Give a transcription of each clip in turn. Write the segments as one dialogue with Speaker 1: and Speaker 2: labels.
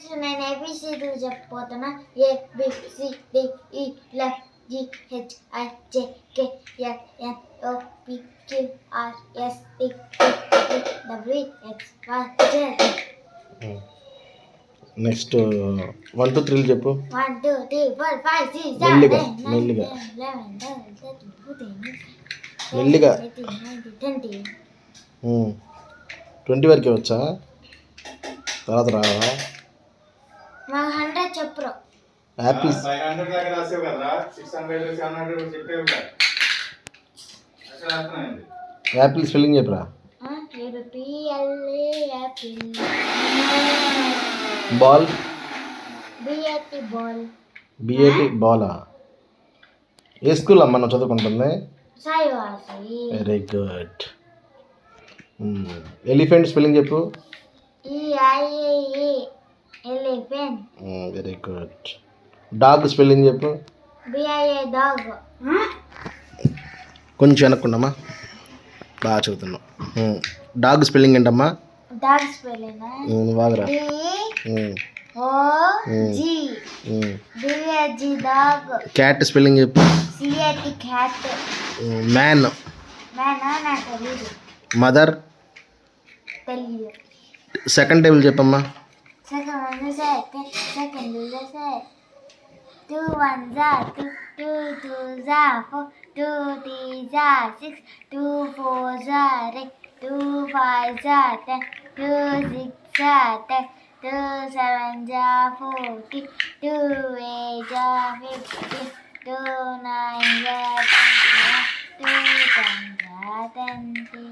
Speaker 1: నేను A B C D చెప్పిపోతున్నా A B C D E F G H I J K L N O P Q R S T W X Y Z
Speaker 2: next one two త్రీలు చెప్పు.
Speaker 1: One two three four five six
Speaker 2: మెల్లిగా, మెల్లిగా. మెల్లిగా.
Speaker 1: Twenty
Speaker 2: twenty వరకే వచ్చా? తర్వాత రావా?
Speaker 1: మాకు hundred చెప్పురు
Speaker 2: యాపిల్స్
Speaker 3: ఫైవ్ హండ్రెడ్ దాకా రాసావు కదా సిక్స్ హండ్రెడ్ సెవెన్ హండ్రెడ్ చెప్పే ఉంటాయి అసలు అర్థమైంది.
Speaker 2: యాపిల్ స్పెల్లింగ్ చెప్పురా?
Speaker 1: Ball
Speaker 2: B A T
Speaker 1: ball
Speaker 2: B A T Bala ఏ స్కూల్ అమ్మ నువ్వు చదువుకుంటుంది?
Speaker 1: సాయివాసి
Speaker 2: వెరీ గుడ్ ఎలిఫెంట్ స్పెల్లింగ్ చెప్పు.
Speaker 1: Elephant
Speaker 2: very good dog spelling చెప్పు.
Speaker 1: బిఐఏ డాగ్
Speaker 2: కొంచెం వెనక్కుండమ్మా. బాగా చదువుతున్నావు. డాగ్ స్పెల్లింగ్ ఏంటమ్మా? Dog
Speaker 1: spelling dog
Speaker 2: cat spelling చెప్పు. మ్యాన్ మదర్ సెకండ్ టేబుల్ చెప్పమ్మా.
Speaker 1: Second one is second, second is a set. Two ones are two, two twos are four, two threes are six, two fours are eight, two fives are ten, two six are ten, two sevens are forty, two eights are fifty, two nines are twenty-one, two tens are twenty.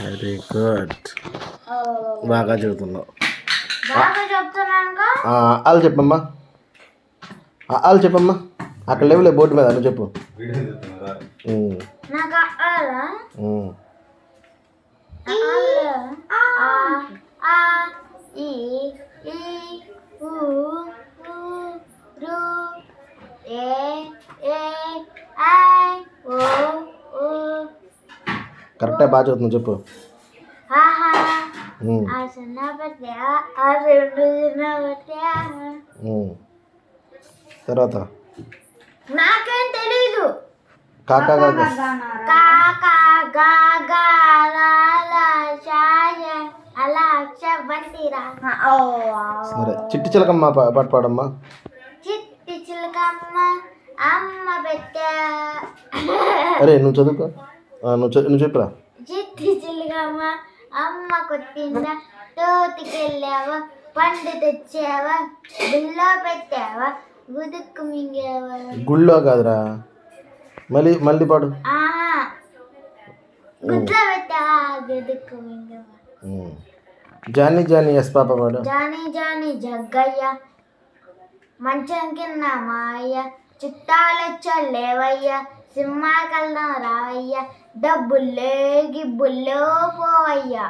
Speaker 2: Very good
Speaker 1: Oh,
Speaker 2: బాగా చదువుతున్నావు
Speaker 1: బాగా చెప్తున్నానుగా
Speaker 2: వాళ్ళు చెప్పమ్మా. వాళ్ళు చెప్పమ్మా. అక్కడ లేవులే board మీద నువ్వు చెప్పు. కరెక్టే బాగా చదువుతున్నావు చెప్పు. తర్వాత?
Speaker 1: నాకేం తెలీదు.
Speaker 2: కాకా కాకా
Speaker 1: కాకా గాగా
Speaker 2: సరే. చిట్టి చిలకమ్మ పాట పాడమ్మా.
Speaker 1: చిట్టి చిలకమ్మ అమ్మ పెట్ట.
Speaker 2: అరే నువ్వు చదువుకో. నువ్వు చెప్పురా?
Speaker 1: చిట్టి చిలకమ్మ అమ్మ కొట్టిందా తోటికెళ్ళావా పండు తెచ్చావా గుళ్ళో పెట్టావా గుదుక్కు మింగావా?
Speaker 2: గుళ్ళో కాదురా. మళ్ళీ మళ్ళీ పాడు.
Speaker 1: ఆహా గుడ్లో పెట్టావా గుదుక్కు మింగావా.
Speaker 2: జానీ జానీ ఎస్ పాప పాడు.
Speaker 1: జానీ జానీ జగ్గయ్య మంచం కింద మాయ చుట్టాలొచ్చలేవయ్య సినిమా కల్దాం రావయ్య? డబ్బుల్లే గిబ్బుల్లో పోవయ్యా?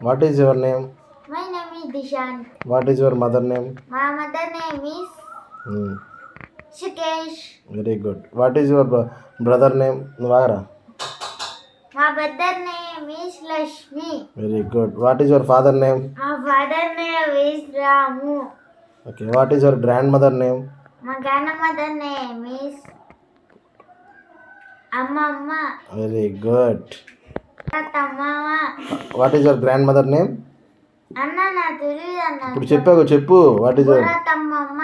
Speaker 2: What is your name
Speaker 1: my name is Dishant
Speaker 2: what is your mother name
Speaker 1: మా mother name is Sukesh
Speaker 2: very good what is your brother name నువ్వు ఆగరా
Speaker 1: మా brother name is Lakshmi
Speaker 2: very good what is your father name
Speaker 1: మా father name is
Speaker 2: Ramu okay what is your grandmother name
Speaker 1: మా grand mother name is అమ్మమ్మ. Very
Speaker 2: good what is your grandmother name
Speaker 1: అన్న నా తెలియదు అన్న.
Speaker 2: ఇప్పుడు చెప్పావు చెప్పు. What is your
Speaker 1: తమ్మమ్మ